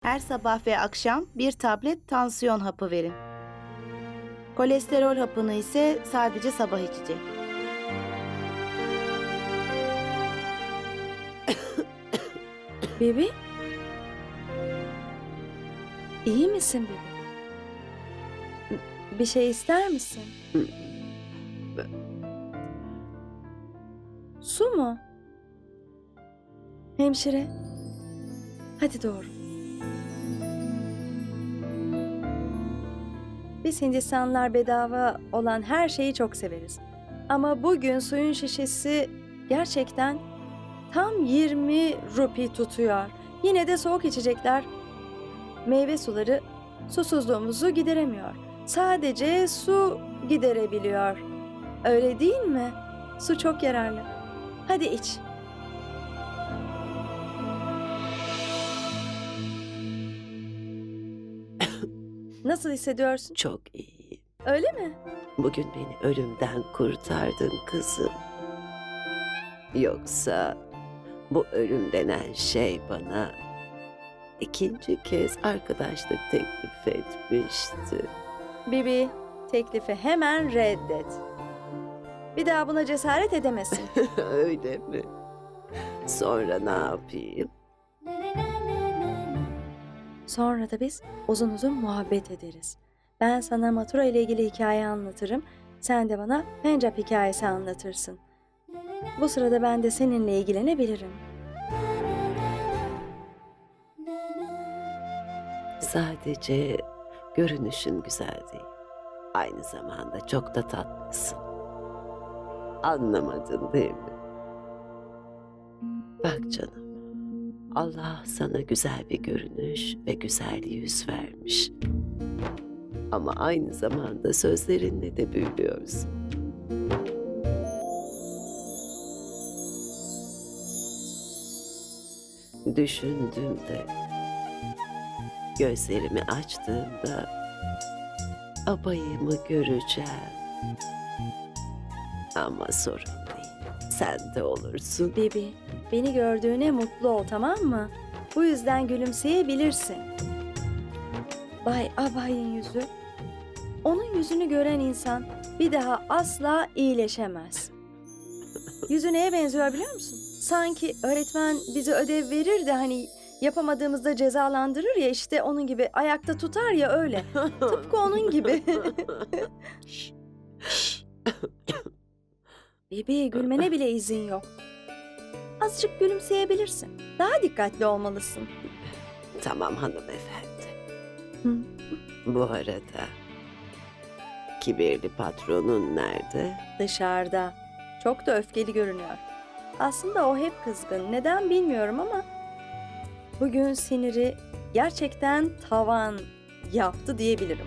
Her sabah ve akşam bir tablet tansiyon hapı verin. Kolesterol hapını ise sadece sabah içecek. Bibi? İyi misin Bibi? Bir şey ister misin? Su mu? Hemşire. Hadi doğru. Biz Hindistanlılar bedava olan her şeyi çok severiz. Ama bugün suyun şişesi gerçekten tam 20 rupi tutuyor. Yine de soğuk içecekler meyve suları susuzluğumuzu gideremiyor. Sadece su giderebiliyor. Öyle değil mi? Su çok yararlı. Hadi iç. Nasıl hissediyorsun? Çok iyi. Öyle mi? Bugün beni ölümden kurtardın kızım. Yoksa bu ölüm denen şey bana ikinci kez arkadaşlık teklif etmişti. Bibi, teklifi hemen reddet. Bir daha buna cesaret edemezsin. Öyle mi? Sonra ne yapayım? Sonra da biz uzun uzun muhabbet ederiz. Ben sana Matura ile ilgili hikaye anlatırım. Sen de bana Pencap hikayesi anlatırsın. Bu sırada ben de seninle ilgilenebilirim. Sadece görünüşün güzel değil. Aynı zamanda çok da tatlısın. Anlamadın değil mi? Bak canım. Allah sana güzel bir görünüş ve güzel yüz vermiş. Ama aynı zamanda sözlerinle de büyülüyorsun. Düşündüğümde Gözlerimi açtığımda abayımı göreceğim. Ama sorun değil. Sen de olursun. Bibi, beni gördüğüne mutlu ol tamam mı? Bu yüzden gülümseyebilirsin. Bay Abay'ın yüzü. Onun yüzünü gören insan bir daha asla iyileşemez. Yüzü neye benziyor biliyor musun? Sanki öğretmen bize ödev verir de hani yapamadığımızda cezalandırır ya işte onun gibi ayakta tutar ya öyle. Tıpkı onun gibi. Bibi gülmene bile izin yok. Azıcık gülümseyebilirsin. Daha dikkatli olmalısın. tamam hanımefendi. Hı. Bu arada kibirli patronun nerede? Dışarıda. Çok da öfkeli görünüyor. Aslında o hep kızgın. Neden bilmiyorum ama bugün siniri gerçekten tavan yaptı diyebilirim.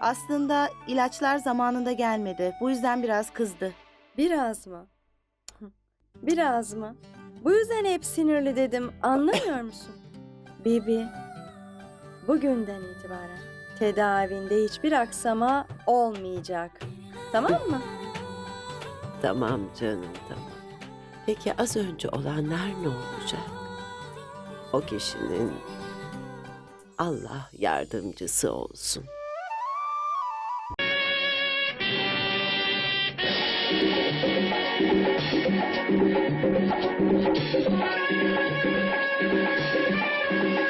Aslında ilaçlar zamanında gelmedi. Bu yüzden biraz kızdı. Biraz mı? Biraz mı? Bu yüzden hep sinirli dedim. Anlamıyor musun? Bibi, bugünden itibaren tedavinde hiçbir aksama olmayacak. Tamam mı? Tamam canım tamam. Peki az önce olanlar ne olacak? O kişinin Allah yardımcısı olsun.「そろーりそろり」「そろりそろり」